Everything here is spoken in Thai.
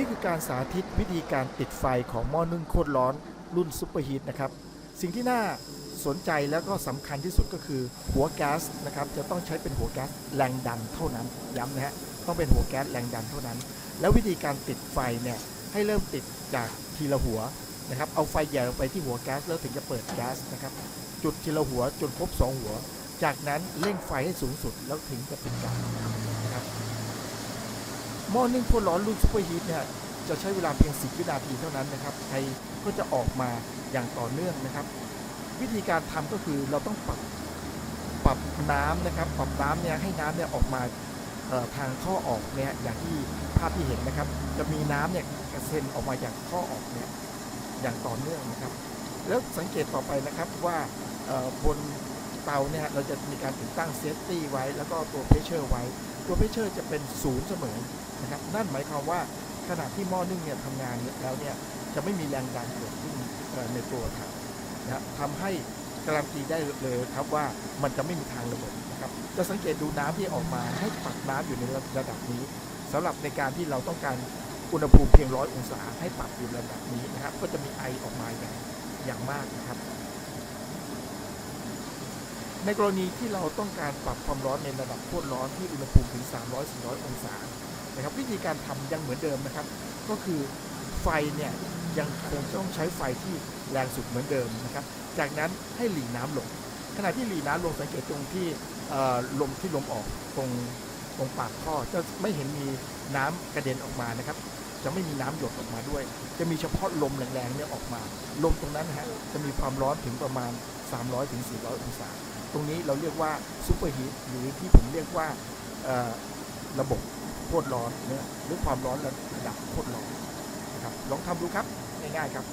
ี่คือการสาธิตวิธีการติดไฟของหม้อนึ่งโคตรร้อนรุ่นซูเปอร์ฮีทนะครับ สิ่งที่น่าสนใจแล้วก็สำคัญที่สุดก็คือหัวแก๊สนะครับจะต้องใช้เป็นหัวแก๊สแรงดันเท่านั้นย้ำนะฮะต้องเป็นหัวแก๊สแรงดันเท่านั้น แล้ววิธีการติดไฟเนี่ยให้เริ่มติดจากทีละหัวนะครับเอาไฟใหญ่ลงไปที่หัวแก๊สแล้วถึงจะเปิดแก๊สนะครับจุดทีละหัวจนครบสองหัว จากนั้นเร่งไฟให้สูงสุดแล้วถึงจะปิดการ หม้อนึ่งโคตรร้อนรุ่นซูเปอร์ฮีทเนี่ยจะใช้เวลาเพียง 10 วินาทีเท่านั้นนะครับไฟก็จะออกมาอย่างต่อเนื่องนะครับ วิธีการทำก็คือเราต้องปรับปรับน้ำนะครับ ปรับน้ำเนี่ยให้น้ำเนี่ยออกมาทางท่อออกเนี่ยอย่างที่ภาพที่เห็นนะครับ จะมีน้ำเนี่ยกระเซ็นออกมาจากท่อออกเนี่ยอย่างต่อเนื่องนะครับ แล้วสังเกตต่อไปนะครับว่าบน เตาเนี่ยเราจะมีการติดตั้งเซฟตี้ไว้ แล้วก็ตัวเพชเชอร์ไว้ ตัวเพชเชอร์จะเป็นศูนย์เสมอนะครับนั่นหมายความว่าขณะที่หม้อนึ่งเนี่ยทำงานแล้วเนี่ยจะไม่มีแรงดันเกิดขึ้นในตัวถังนะครับทำให้การันตีได้เลยครับว่ามันจะไม่มีทางระเบิดนะครับจะสังเกตดูน้ำที่ออกมาให้ปรับน้ำอยู่ในระดับนี้สำหรับในการที่เราต้องการอุณหภูมิเพียงร้อยองศาให้ปรับอยู่ระดับนี้นะครับ ก็จะมีไอออกมาอย่างอย่างมากนะครับ ในกรณีที่เราต้องการปรับความร้อนในระดับโคตรร้อนที่อุณหภูมิถึง 300-400 องศานะครับวิธีการทำยังเหมือนเดิมนะครับ ก็คือไฟเนี่ยยังคงต้องใช้ไฟที่แรงสุดเหมือนเดิมนะครับ จากนั้นให้หลีน้ำลง ขณะที่หลีน้ำลงสังเกตตรงที่ลมที่ลมออกตรงตรงปากท่อจะไม่เห็นมีน้ำกระเด็นออกมานะครับ จะไม่มีน้ำหยดออกมาด้วย จะมีเฉพาะลมแรงๆเนี่ยออกมา ลมตรงนั้นนะฮะจะมีความร้อนถึงประมาณ 300-400 องศา ตรงนี้เราเรียกว่าซูเปอร์ฮีทหรือที่ผมเรียกว่าระบบโคตรร้อนเนี่ยหรือความร้อนระดับโคตรร้อนนะครับลองทำดูครับง่ายๆครับ